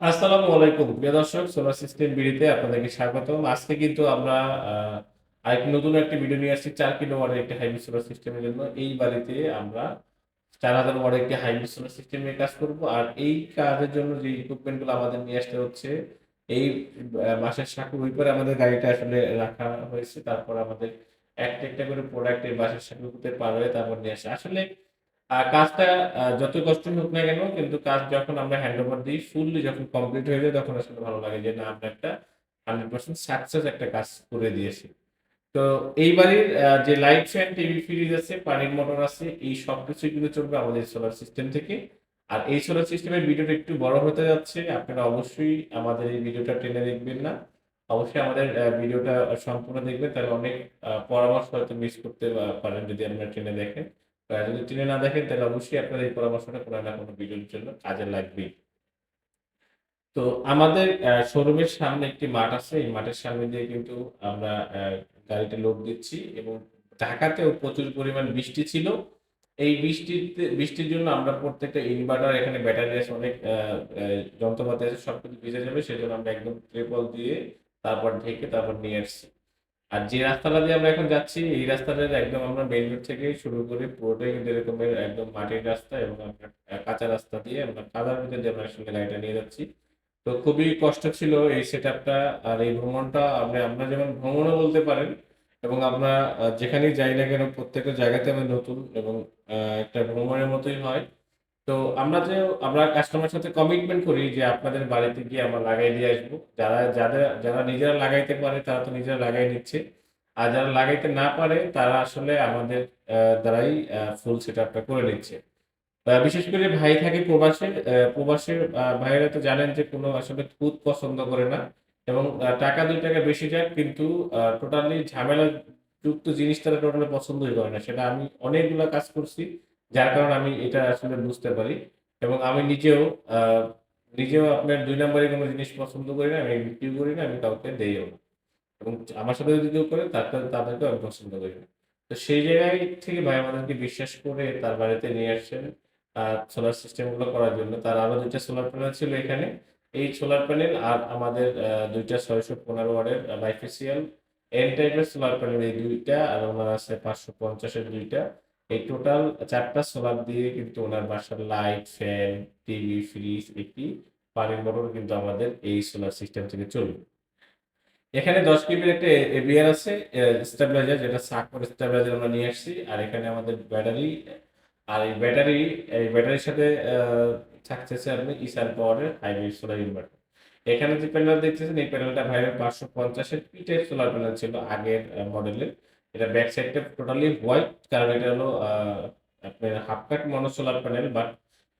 আসসালামু আলাইকুম। প্রিয় দর্শক সোলার সিস্টেম বিডিতে আপনাদেরকে স্বাগতম। আজকে কিন্তু আমরা আরেকটি নতুন একটি ভিডিও নিয়ে আসছি চার কিলো ওয়াটের একটি হাইব্রিড সোলার সিস্টেমের জন্য। এই বাড়িতে আমরা চার হাজার ওয়াটের একটি হাইব্রিড সোলার সিস্টেম নিয়ে কাজ করব। আর এই কাজের জন্য যে ইকুইপমেন্টগুলো আমাদের নিয়ে আসতে হচ্ছে এই আহ, বাসার সাঁকুর উপরে আমাদের গাড়িটা আসলে রাখা হয়েছে। তারপর আমাদের একটা একটা করে প্রোডাক্ট এই বাসার সাঁকুর পার হয়ে তারপর নিয়ে আসে। আসলে কাজটা যতই কষ্ট হোক না কেন, কিন্তু কাজ যখন আমরা হ্যান্ড ওভার দিই ফুললি যখন কমপ্লিট হয়ে যায়, তখন আসলে ভালো লাগে যে, না, আমরা একটা হান্ড্রেড পার্সেন্ট সাকসেস একটা কাজ করে দিয়েছি। তো এইবারের যে লাইট ফ্যান টিভি ফ্রিজ আছে, পানির মোটর আছে, এই সব কিছুই কিন্তু চলবে আমাদের সোলার সিস্টেম থেকে। আর এই সোলার সিস্টেমের ভিডিওটা একটু বড় হতে যাচ্ছে, আপনারা অবশ্যই আমাদের এই ভিডিওটা টেনে দেখবেন না। অবশ্যই আমাদের ভিডিওটা সম্পূর্ণ দেখবেন, তাহলে অনেক পরামর্শ হয়তো মিস করতে পারেন যদি আপনারা টেনে দেখেন। যদি টেনে না দেখেন, তাহলে অবশ্যই আপনার এই পরামর্শটা কোনো না কোনো ভিডিওর জন্য, কাজে লাগবে। তো আমাদের শোরুমের সামনে একটি মাঠ আছে, এই মাঠের সামনে দিয়ে কিন্তু আমরা গাড়িটা লোড দিচ্ছি এবং ঢাকাতেও প্রচুর পরিমাণ বৃষ্টি ছিল। এই বৃষ্টিতে, বৃষ্টির জন্য আমরা প্রত্যেকটা ইনভার্টার এখানে ব্যাটারি আছে, অনেক যন্ত্রপাতি আছে, সবকিছু ভিজে যাবে, সেজন্য আমরা একদম ট্রিপল দিয়ে তারপর ঢেকে তারপর নিয়ে আসছি। আর যে রাস্তাটা দিয়ে আমরা এখন যাচ্ছি, এই রাস্তাটার একদম আমরা মেইন রোড থেকে শুরু করে পুরোটাই কিন্তু এরকমের একদম মাটির রাস্তা এবং কাঁচা রাস্তা দিয়ে আমরা কাদার ভিতরে দিয়ে আমরা আসলে গাড়িটা নিয়ে যাচ্ছি। তো খুবই কষ্ট ছিল এই সেট আপটা আর এই ভ্রমণটা আমরা আমরা যেমন ভ্রমণও বলতে পারেন এবং আমরা যেখানেই যাই না কেন প্রত্যেকটা জায়গাতে আমরা নতুন এবং একটা ভ্রমণের মতোই হয়। তো আমরা যে আমরা কাস্টমার সাথে কমিটমেন্ট করি যে আপনাদের বাড়িতে গিয়ে আমরা লাগাই দিয়ে আসব। যারা যাদের যারা নিজেরা লাগাইতে পারে তারা তো নিজেরা লাগাই নিচ্ছে। আর যারা লাগাইতে না পারে তারা আসলে আমাদের দ্বারাই ফুল সেট আপটা করে নিচ্ছে। বিশেষ করে ভাই থাকে প্রবাসে আহ, ভাইয়েরা তো জানেন যে কোনো আসলে খুদ পছন্দ করে না। এবং টাকা দুই টাকা বেশি যাক কিন্তু টোটালি ঝামেলা যুক্ত জিনিস তারা টোটালি পছন্দই করে না। সেটা আমি অনেকগুলো কাজ করছি। যার কারণে আমি এটা আসলে বুঝতে পারি। এবং আমি নিজেও নিজেও আপনার দুই নম্বরে কোনো জিনিস পছন্দ করি না, আমি বিক্রি করি না, আমি কাউকে দেইও না। এবং আমার সাথে যদি কেউ করে তাকে তাদেরকে আমি পছন্দ করি না। তো সেই জায়গায় থেকে ভাই আমাদেরকে বিশ্বাস করে তার বাড়িতে নিয়ে আসছেন সোলার সিস্টেমগুলো করার জন্য। তার আরও দুইটা সোলার প্যানেল ছিল এখানে। এই সোলার প্যানেল আর আমাদের দুইটা ছয়শো পনেরো ওয়ার্ডের বাইফেসিয়াল এন টাইপের সোলার প্যানেল এই দুইটা, আর ওনার আছে পাঁচশো পঞ্চাশের দুইটা। এই টোটাল চারটা সোলার দিয়ে কিন্তু ওনার বাসার লাইট ফ্যান টিভি ফ্রিজ একটি পানির মোটর কিন্তু আমাদের এই সোলার সিস্টেম থেকে চলবে। এখানে দশ কেবির একটা এবিআর আছে স্টেবিলাইজার যেটা সাকর স্টেবিলাইজার আমরা নিয়ে আসছি। আর এখানে আমাদের ব্যাটারি আর এই ব্যাটারি এই ব্যাটারির সাথে আহ, থাকতেছে আপনি ইসার পাওয়ারের হাইব্রিড সোলার ইনভার্টার এখানে যে প্যানেল দেখতেছেন এই প্যানেলটা ভাইয়ের পাঁচশো পঞ্চাশের পিটের সোলার প্যানেল ছিল আগের মডেলের এটা ব্যাক সাইডটা টোটালি হোয়াইট কারণ এটা হলো আপনার half cut mono solar panel but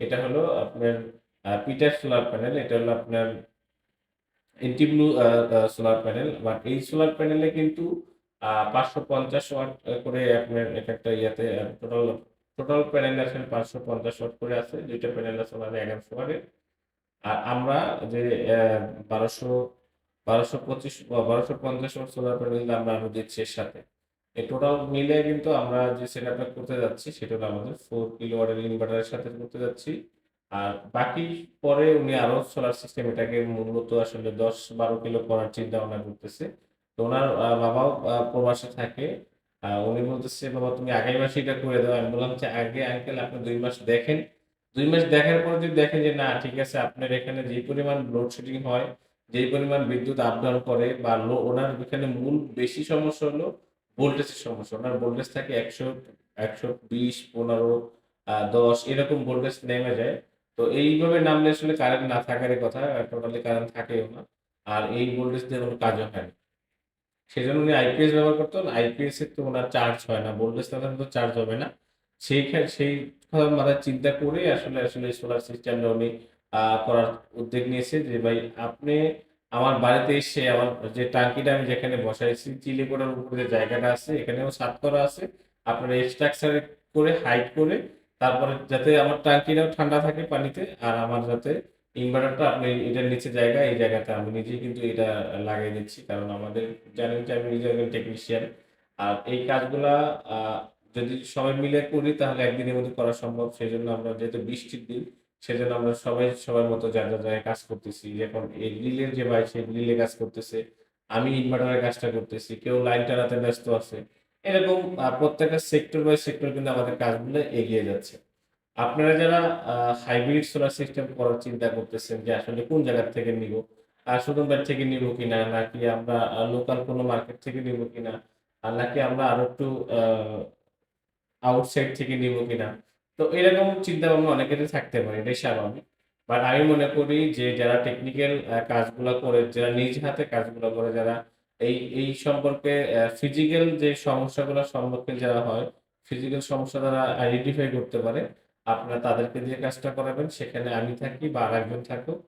এটা হলো আপনার পিটার সোলার প্যানেল এটা হলো আপনার anti blue solar panel but এই সোলার প্যানেলে কিন্তু পাঁচশো পঞ্চাশ ওয়াট করে আপনার এক একটা ইয়াতে টোটাল টোটাল প্যানেল আছে পাঁচশো পঞ্চাশ ওয়াট করে আছে, দুইটা প্যানেল আছে আমাদের এগারোশো ওয়াটের আর আমরা যে বারোশো বারোশো পঁচিশ, বারোশো পঞ্চাশ ওয়াট সোলার প্যানেল আমরা আরও দিচ্ছি এর সাথে। এই টোটাল মিলে কিন্তু আমরা যে সেট আপটা করতে যাচ্ছি, সেটা হলো আমাদের ফোর কিলো ওয়াটের ইনভার্টারের সাথে করতে যাচ্ছি। আর বাকি পরে উনি আরও সোলার সিস্টেম এটাকে মূলত আসলে দশ বারো কিলো করার চিন্তা ভাবনা করতেছে। তো ওনার বাবাও প্রবাসে থাকে। উনি বলতেছে, বাবা, তুমি আগামী মাসে এটা করে দাও। আমি বললাম যে আগে আঙ্কেল আপনি দুই মাস দেখেন। দুই মাস দেখার পর যদি দেখেন যে, না, ঠিক আছে, আপনার এখানে যে পরিমাণ লোডশেডিং হয়, যেই পরিমাণ বিদ্যুৎ আপ করে বা ওনার এখানে মূল বেশি সমস্যা হলো ভোল্টেজের সমস্যা, ওনার ভোল্টেজ থাকে একশো একশো বিশ, পনেরো দশ, এরকম ভোল্টেজ নেমে যায়। তো এইভাবে নামলে আসলে কারেন্ট না থাকারই কথা টোটালি কারেন্ট থাকেও না, আর এই ভোল্টেজ দিয়ে কোনো কাজও হয় না। সেই জন্য উনি আইপিএস ব্যবহার করতেন আইপিএস এর তো ওনার চার্জ হয় না, ভোল্টেজ তাদের তো চার্জ হবে না। সেই সেই কথা মাথায় চিন্তা করে আসলে আসলে সোলার সিস্টেমটা উনি করার উদ্যোগ নিয়েছে যে, ভাই, আপনি আমার বাড়িতে এসে আমার যে টাঙ্কিটা আমি যেখানে বসাইছি, চিলি করার উপরে যে জায়গাটা আছে, এখানেও সাত করা আছে। আপনার স্ট্রাকচার করে হাইট করে, তারপরে যাতে আমার টাঙ্কিটাও ঠান্ডা থাকে পানিতে, আর আমার যাতে ইনভার্টারটা আপনি এটার নিচে জায়গা, এই জায়গাটা আমি নিজেই কিন্তু এটা লাগিয়ে দিচ্ছি। কারণ আমাদের জানেন যে আমি নিজে একজন টেকনিশিয়ান আর এই কাজগুলা যদি সবাই মিলে করি, তাহলে একদিনের মধ্যে করা সম্ভব। সেই জন্য আমরা যেহেতু বৃষ্টির দিন সেজন্য আমরা সবাই সবার মতো যার যার জায়গায় কাজ করতেছি। এখন এই গ্রিলের যে ভাই, সে গ্রিলে কাজ করতেছে। আমি ইনভার্টারের কাজটা করতেছি। কেউ লাইন টানাতে ব্যস্ত আছে। এরকম প্রত্যেকটা সেক্টর বাই সেক্টর কিন্তু আমাদের কাজগুলো এগিয়ে যাচ্ছে। আপনারা যারা হাইব্রিড সোলার সিস্টেম করার চিন্তা করতেছেন যে আসলে কোন জায়গা থেকে নিব আর সুন্দরবন থেকে নিব কিনা, নাকি আমরা লোকাল কোনো মার্কেট থেকে নিব কিনা, আর নাকি আমরা আরও একটু আউটসাইড থেকে নিব কিনা তো এরকম চিন্তা ভাবনা অনেকেরই থাকতে পারে, এটাই স্বাভাবিক। বাট আমি মনে করি যে যারা টেকনিক্যাল কাজগুলো করে, যারা নিজ হাতে কাজগুলো করে, যারা এই এই সম্পর্কে ফিজিক্যাল যে সমস্যাগুলোর সম্মুখীন যারা হয় ফিজিক্যাল সমস্যা তারা আইডেন্টিফাই করতে পারে। আপনারা তাদেরকে দিয়ে কাজটা করাবেন, সেখানে আমি থাকি বা আরেকজন থাকুক।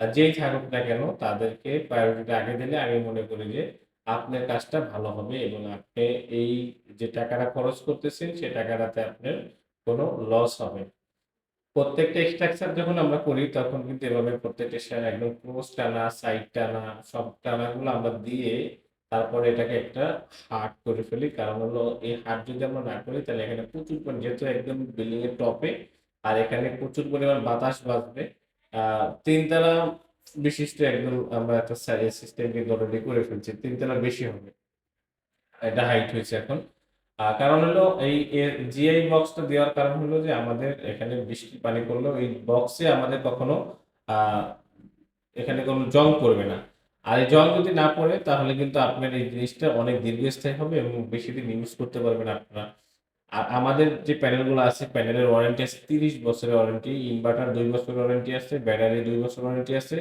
আর যেই থাকুক না কেন, তাদেরকে প্রায়োরিটিটা আগে দিলে আমি মনে করি যে আপনার কাজটা ভালো হবে এবং আপনি এই যে টাকাটা খরচ করতেছেন, সে টাকাটাতে আপনার কোনো লস হবে। প্রত্যেকটা স্ট্রাকচার যখন আমরা করি, তখন কিন্তু এভাবে প্রত্যেকটা শেয়ার একদম ক্লোজ টানা সাইড টানা, সব টানাগুলো আমরা দিয়ে তারপরে এটাকে একটা হার্ড করে ফেলি। কারণ হলো, এই হার্ড যদি আমরা না করি, তাহলে এখানে প্রচুর পরিমাণ যেহেতু একদম বিল্ডিং এর টপে আর এখানে প্রচুর পরিমাণ বাতাস বাজবে। তিনতলা বিশিষ্ট একদম আমরা একটা সিস্টেম কিন্তু অলরেডি করে ফেলছি তিনতলা বেশি হবে। এটা হাইট হয়েছে এখন। কারণ হলো এই জিআই বক্সটা দেওয়ার কারণ হলো যে আমাদের এখানে বৃষ্টি পানি পড়লেও এই বক্সে আমাদের কখনো এখানে কোনো জং পড়বে না। আর এই জং যদি না পড়ে, তাহলে কিন্তু আপনার এই জিনিসটা অনেক দীর্ঘস্থায়ী হবে এবং বেশি দিন ইউজ করতে পারবেন আপনারা। আর আমাদের যে প্যানেলগুলো আছে প্যানেলের ওয়ারেন্টি আছে, তিরিশ বছরের ওয়ারেন্টি ইনভার্টার দুই বছরের ওয়ারেন্টি আছে ব্যাটারি দুই বছর ওয়ারেন্টি আছে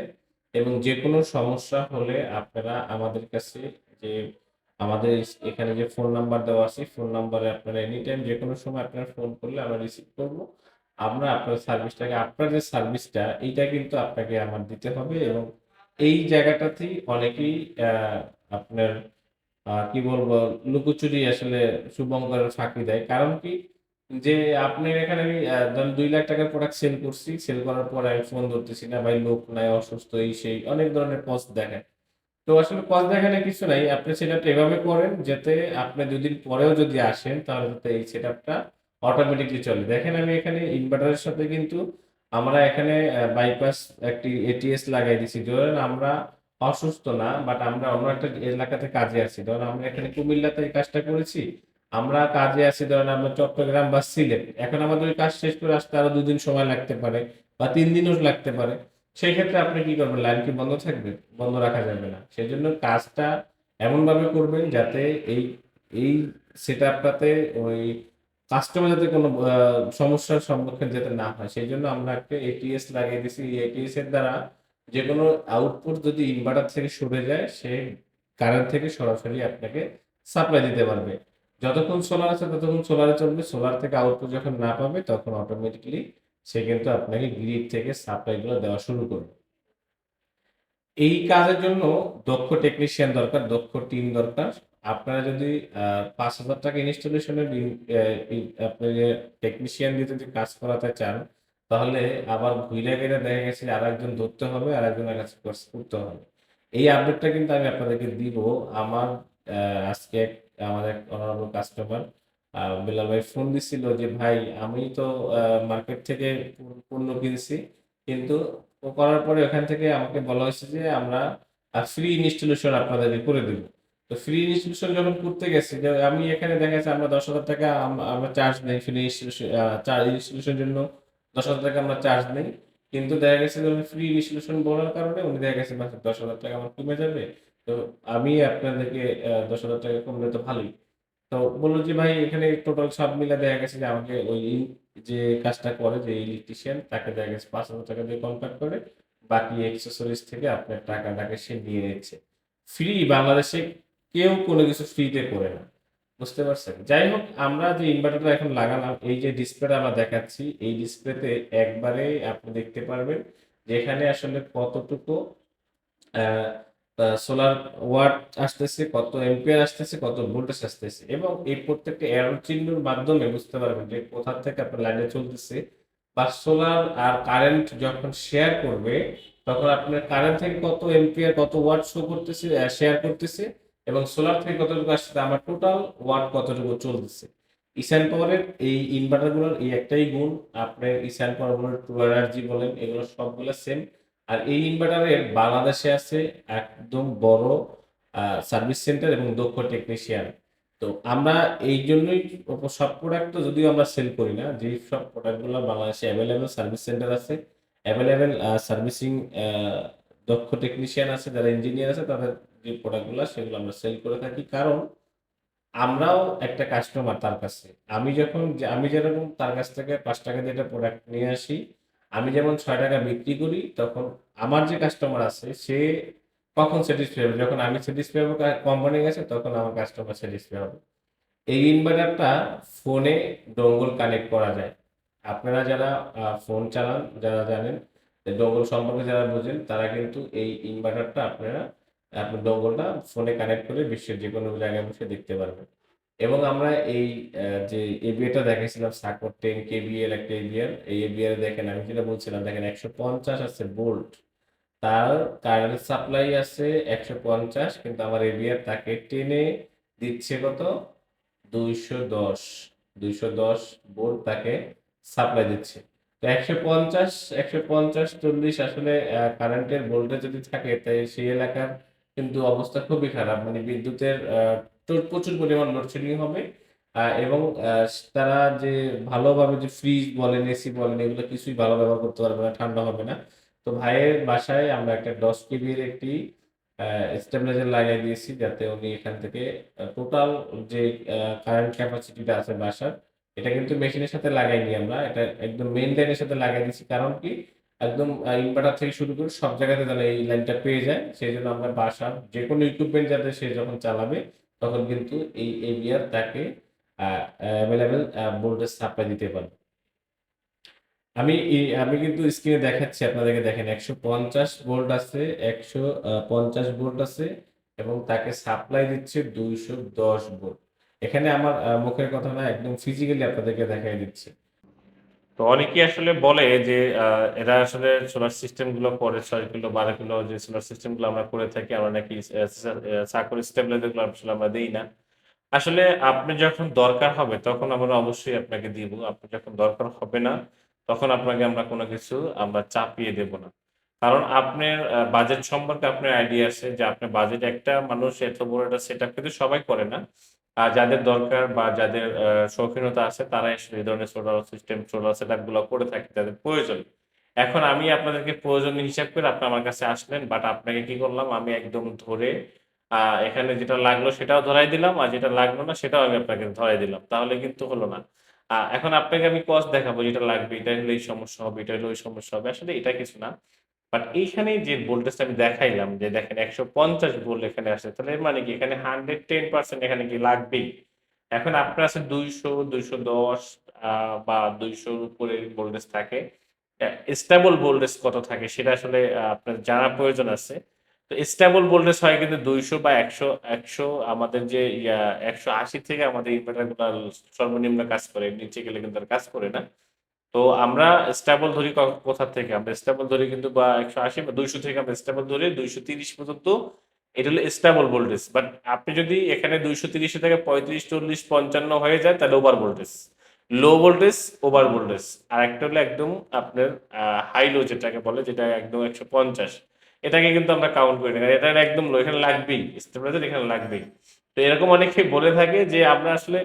এবং যে কোনো সমস্যা হলে আপনারা আমাদের কাছে যে আমাদের এখানে যে ফোন নাম্বার দেওয়া আছে ফোন নাম্বারে আপনারা এনি টাইম যে কোনো সময় আপনারা ফোন করলে আমরা রিসিভ করব। আমরা আপনার সার্ভিসটাকে আপনার যে সার্ভিসটা এইটা কিন্তু আপনাকে আমার দিতে হবে এবং এই জায়গাটাতেই অনেকেই আপনার কি বলব, লুকোচুরি আসলে শুভঙ্করের ফাঁকি দেয়। কারণ কি? যে আপনি এখানে আমি ধরেন দুই লাখ টাকার প্রোডাক্ট সেল করছি সেল করার পর আমি ফোন ধরতেছি না, ভাই লোক নাই, অসুস্থ, এই সেই, অনেক ধরনের পোস্ট দেখায় তো আসলে পথ দেখানে কিছু নাই। আপনি সেটআপটা এভাবে করেন যাতে আপনি দুদিন পরেও যদি আসেন, তাহলে যাতে এই সেটআপটা অটোমেটিকলি চলে। দেখেন আমি এখানে ইনভার্টারের সাথে কিন্তু আমরা এখানে বাইপাস একটি এটিএস লাগাই দিছি। ধরেন আমরা অসুস্থ না বাট আমরা অন্য একটা এলাকাতে কাজে আছি। ধরেন আমরা এখানে কুমিল্লাতে এই কাজটা করেছি, আমরা কাজে আছি, ধরেন আমরা চট্টগ্রাম বা সিলেট। এখন আমাদের ওই কাজ শেষ করে আসতে আরও দুদিন সময় লাগতে পারে বা তিন দিনও লাগতে পারে। সেই ক্ষেত্রে আপনি কি করবেন? লাইন কি বন্ধ থাকবে? বন্ধ রাখা যাবে না। সেই জন্য কাজটা এমন ভাবে করবেন যাতে এই এই সেট আপটাতে ওই কাস্টমার যাতে কোনো সমস্যার সম্মুখীন যাতে না হয়। সেই জন্য আমরা একটা এটিএস লাগিয়ে দিছি। এটিএস এর দ্বারা যে কোনো আউটপুট যদি ইনভার্টার থেকে সরে যায়, সে কারেন্ট থেকে সরাসরি আপনাকে সাপ্লাই দিতে পারবে। যতক্ষণ সোলার আছে, ততক্ষণ সোলারে চলবে। সোলার থেকে আউটপুট যখন না পাবে, তখন অটোমেটিকলি সে কিন্তু আপনাকে গ্রিড থেকে সাপ্লাইগুলো দেওয়া শুরু করবে। এই কাজের জন্য দক্ষ টেকনিশিয়ান দরকার, দক্ষ টিম দরকার। আপনারা যদি পাঁচ হাজার টাকা ইনস্টলেশনের আপনি যে টেকনিশিয়ান দিয়ে যদি কাজ করাতে চান, তাহলে আবার ঘুরে গেলে দেখা গেছে আর একজন ধরতে হবে আর একজনের কাছে করতে হবে। এই আপডেটটা কিন্তু আমি আপনাদেরকে দিব। আমার আজকে আমাদের অনারেবল কাস্টমার বেলাল ভাই ফোন দিছিল যে, ভাই, আমি তো মার্কেট থেকে পণ্য- কিনছি, কিন্তু ও করার পরে ওখান থেকে আমাকে বলা হয়েছে যে, আমরা ফ্রি ইনস্টলেশন আপনাদেরকে করে দেবো। তো ফ্রি ইনস্টলেশন যখন করতে গেছি আমি এখানে দেখা যাচ্ছে আমরা দশ হাজার টাকা আম- আমরা চার্জ নেই ফ্রি চার্জ ইনস্টলেশনের জন্য। দশ হাজার টাকা আমরা চার্জ নেই। কিন্তু দেখা গেছে যে ফ্রি ইনস্টলেশন বলার কারণে উনি দেখা গেছে দশ হাজার টাকা আমার কমে যাবে। তো আমি আপনাদেরকে দশ হাজার টাকা কমলে তো ভালোই। তো বলল যে, ভাই, এখানে টোটাল সব মিলে দেখা গেছে যে, আমাকে ওই যে কাজটা করে যে ইলেকট্রিশিয়ান তাকে দেখা গেছে পাঁচ হাজার টাকা দিয়ে কন্ট্যাক্ট করে। বাকি অ্যাক্সেসরিজ থেকে আপনার টাকাটাকে সে নিয়ে নিচ্ছে। ফ্রি বাংলাদেশে কেউ কোনো কিছু ফ্রিতে করে না। বুঝতে পারছেন? যাই হোক, আমরা যে ইনভার্টারটা এখন লাগালাম, এই যে ডিসপ্লেটা আমরা দেখাচ্ছি, এই ডিসপ্লেতে একবারে আপনি দেখতে পারবেন যেখানে আসলে কতটুকু সোলার ওয়াট আসতেছে, কত এম্পিয়ার আসতেছে, কত ভোল্টেজ আসতেছে এবং এই প্রত্যেকটা এরর চিহ্নের মাধ্যমে বুঝতে পারবেন যে কোথা থেকে আপনার লাইনে চলতেছে বা সোলার আর কারেন্ট যখন শেয়ার করবে, তখন আপনার কারেন্ট থেকে কত এম্পিয়ার কত ওয়াট শো করতেছে শেয়ার করতেছে এবং সোলার থেকে কতটুকু আসছে আমার টোটাল ওয়াট কতটুকু চলতেছে। ইসান পাওয়ারের এই ইনভার্টারগুলোর এই একটাই গুণ, আপনার ইসান পাওয়ার বলেন টু এনার্জি বলেন, এগুলো সবগুলো সেম আর এই ইনভার্টারের বাংলাদেশে আছে একদম বড় সার্ভিস সেন্টার এবং দক্ষ টেকনিশিয়ান তো আমরা এই জন্যই সব প্রোডাক্ট তো যদিও আমরা সেল করি না, যেই সব প্রোডাক্টগুলো বাংলাদেশে অ্যাভেলেবেল সার্ভিস সেন্টার আছে অ্যাভেলেবেল সার্ভিসিং দক্ষ টেকনিশিয়ান আছে, যারা ইঞ্জিনিয়ার আছে, তাদের যে প্রোডাক্টগুলো সেগুলো আমরা সেল করে থাকি। কারণ আমরাও একটা কাস্টমার তার কাছে। আমি যখন, আমি যেরকম তার কাছ থেকে পাঁচ টাকা দিয়ে একটা প্রোডাক্ট নিয়ে আসি আমি যেমন ছয় টাকা বিক্রি করি, তখন আমার যে কাস্টমার আছে, সে কখন স্যাটিসফাই হবে? যখন আমি স্যাটিসফাই হব কোম্পানির কাছে তখন আমার কাস্টমার স্যাটিসফাই হবে। এই ইনভার্টারটা ফোনে ডঙ্গল কানেক্ট করা যায়। আপনারা যারা ফোন চালান, যারা জানেন ডঙ্গল সম্পর্কে যারা বোঝেন, তারা কিন্তু এই ইনভার্টারটা আপনারা, আপনার ডোঙ্গলটা ফোনে কানেক্ট করে বিশ্বের যে কোনো জায়গায় বসে দেখতে পারবেন। এবং আমরা এই যে এবিএটা দেখেছিলাম সাকর টেন কেবিএল একটা এবিআর এই এবিআর দেখেন আমি যেটা বলছিলাম, দেখেন একশো পঞ্চাশ আছে বোল্ট তার কারেন্ট সাপ্লাই আছে একশো পঞ্চাশ, কিন্তু আমার এবিআর তাকে টেনে দিচ্ছে কত? দুইশো দশ দুইশো দশ বোল্ট তাকে সাপ্লাই দিচ্ছে। তো একশো পঞ্চাশ একশো পঞ্চাশ, চল্লিশ আসলে কারেন্টের ভোল্টেজ যদি থাকে, তাই সেই এলাকার কিন্তু অবস্থা খুবই খারাপ। মানে বিদ্যুতের তো- প্রচুর পরিমাণ লোডশেডিং হবে। এবং তারা যে ভালোভাবে যে ফ্রিজ বলেন এসি বলেন, এগুলো কিছুই ভালো ব্যবহার করতে পারবে না, ঠান্ডা হবে না। তো ভাইয়ের বাসায় আমরা একটা দশ কেবির একটি স্টেবিলাইজার লাগিয়ে দিয়েছি যাতে উনি এখান থেকে টোটাল যে কারেন্ট ক্যাপাসিটিটা আছে বাসার, এটা কিন্তু মেশিনের সাথে লাগাইনি আমরা, এটা একদম মেন লাইনের সাথে লাগাই দিয়েছি। কারণ কি? একদম ইনভার্টার থেকে শুরু করে সব জায়গাতে যেন এই লাইনটা পেয়ে যায়। সেই জন্য আমরা বাসার যে কোনো ইকুইপমেন্ট যাতে সে যখন চালাবে তখন কিন্তু এই এবিআর তাকে অ্যাভেলেবেল ভোল্টেজ সাপ্লাই দিতে পারবে। আমি আমি কিন্তু স্ক্রিনে দেখাচ্ছি, আপনাদেরকে দেখেন, একশো পঞ্চাশ ভোল্ট আছে, একশো পঞ্চাশ ভোল্ট আছে, এবং তাকে সাপ্লাই দিচ্ছে দুইশো দশ ভোল্ট এখানে আমার মুখের কথা না একদম ফিজিক্যালি আপনাদেরকে দেখাই দিচ্ছি। তো অনেকেই আসলে বলে যে এরা আসলে সোলার সিস্টেমগুলো করে, ছয় কিলো, বারো কিলো যে সোলার সিস্টেমগুলো আমরা করে থাকি, আমরা নাকি চাকর স্টেবিলাইজারগুলো আসলে আমরা দিই না। আসলে আপনি যখন দরকার হবে, তখন আমরা অবশ্যই আপনাকে দিব। আপনি যখন দরকার হবে না, তখন আপনাকে আমরা কোনো কিছু আমরা চাপিয়ে দেব না। কারণ আপনার বাজেট সম্পর্কে আপনার আইডিয়া আছে যে, আপনার বাজেট একটা মানুষ এত বড় একটা সেট আপ কিন্তু সবাই করে না। যাদের দরকার বা যাদের শৌখিনতা আছে, তারাই এই ধরনের সোলার সিস্টেম সোলার সেট আপগুলো করে থাকে যাদের প্রয়োজন। এখন আমি আপনাদেরকে প্রয়োজন হিসাব করে আপনি আমার কাছে আসলেন বাট আপনাকে কি করলাম, আমি একদম ধরে এখানে যেটা লাগল সেটাও ধরাই দিলাম, আর যেটা লাগল না সেটাও আমি আপনাকে ধরাই দিলাম। তাহলে কিন্তু হলো না। এখন আপনাকে আমি কস্ট দেখাবো যেটা লাগবে এটা হলে এই সমস্যা হবে এটা হলে ওই সমস্যা হবে। আসলে এটা কিছু না। বাট এইখানে যে ভোল্টেজটা আমি দেখাইলাম, যে দেখেন একশো পঞ্চাশ ভোল্ট এখানে আসে তাহলে মানে কি? এখানে হান্ড্রেড টেন পার্সেন্ট এখানে কি লাগবেই? এখন আপনার আছে দুইশো দুইশো দশ বা দুইশোর উপরে ভোল্টেজ থাকে। স্টেবল ভোল্টেজ কত থাকে সেটা আসলে আপনার জানা প্রয়োজন আছে। তো স্টেবল ভোল্টেজ হয় কিন্তু দুইশো বা একশো একশো আমাদের যে, ইয়া, একশো আশি থেকে আমাদের ইনভার্টারগুলো সর্বনিম্ন কাজ করে, নিচে গেলে কিন্তু আর কাজ করে না। তো আমরা স্টেবল ধরি কোথা থেকে? আমরা স্টেবল ধরি কিন্তু বা একশো আশি বা দুইশো থেকে আমরা স্টেবল ধরি, দুইশো তিরিশ পর্যন্ত। এটা হলো স্টেবল ভোল্টেজ বাট আপনি যদি এখানে দুইশো তিরিশ থেকে পঁয়ত্রিশ, চল্লিশ, পঞ্চান্ন হয়ে যায়, তাহলে over voltage low voltage over voltage আর একটা হলো একদম আপনার হাই লো যেটাকে বলে, যেটা একদম একশো পঞ্চাশ। এটাকে কিন্তু আমরা কাউন্ট করি না এটা একদম লো এখানে লাগবেই। স্টেবিলাইজার এখানে লাগবেই। তো এরকম অনেকে বলে থাকে যে আমরা আসলে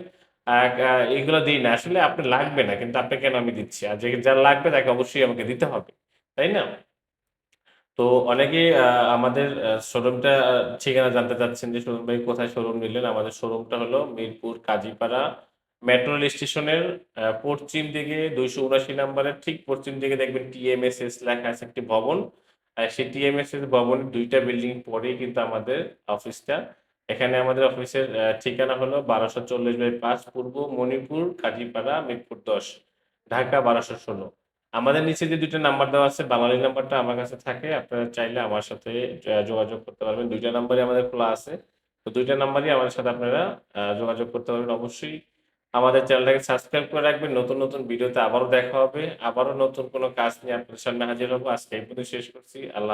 এগুলো দিই না। আসলে আপনি লাগবে না, কিন্তু আপনি কেন আমি দিচ্ছি? আর যে যার লাগবে তাকে অবশ্যই আমাকে দিতে হবে, তাই না? তো অনেকে আমাদের শোরুমটা ঠিকানা জানতে চাচ্ছেন যে, শোরুম ভাই, কোথায় শোরুম নিলেন? আমাদের শোরুমটা হলো মিরপুর কাজীপাড়া মেট্রো রেল স্টেশনের পশ্চিম দিকে দুইশো উনাশি নাম্বারের, ঠিক পশ্চিম দিকে দেখবেন টিএমএসএস লেখা আছে একটি ভবন। সেই টিএমএসএস ভবনের দুইটা বিল্ডিং পরেই কিন্তু আমাদের অফিসটা এখানে আমাদের অফিসের ঠিকানা হলো বারোশো চল্লিশ বাই পাঁচ পূর্ব মণিপুর, কাজীপাড়া, মিরপুর দশ, ঢাকা বারোশো ষোলো। আমাদের নিচে যে দুইটা নাম্বার দেওয়া আছে, বাঙালি নাম্বারটা আমার কাছে থাকে, আপনারা চাইলে আমার সাথে যোগাযোগ করতে পারবেন। দুইটা নাম্বারই আমাদের খোলা আছে। তো দুইটা নাম্বারই আমার সাথে আপনারা যোগাযোগ করতে পারবেন অবশ্যই। আমাদের চ্যানেলটাকে সাবস্ক্রাইব করে রাখবেন। নতুন নতুন ভিডিওতে আবারও দেখা হবে। আবারও নতুন কোনো কাজ নিয়ে আপনাদের সামনে হাজির হব। আজকে এই পর্যন্ত শেষ করছি। আল্লাহ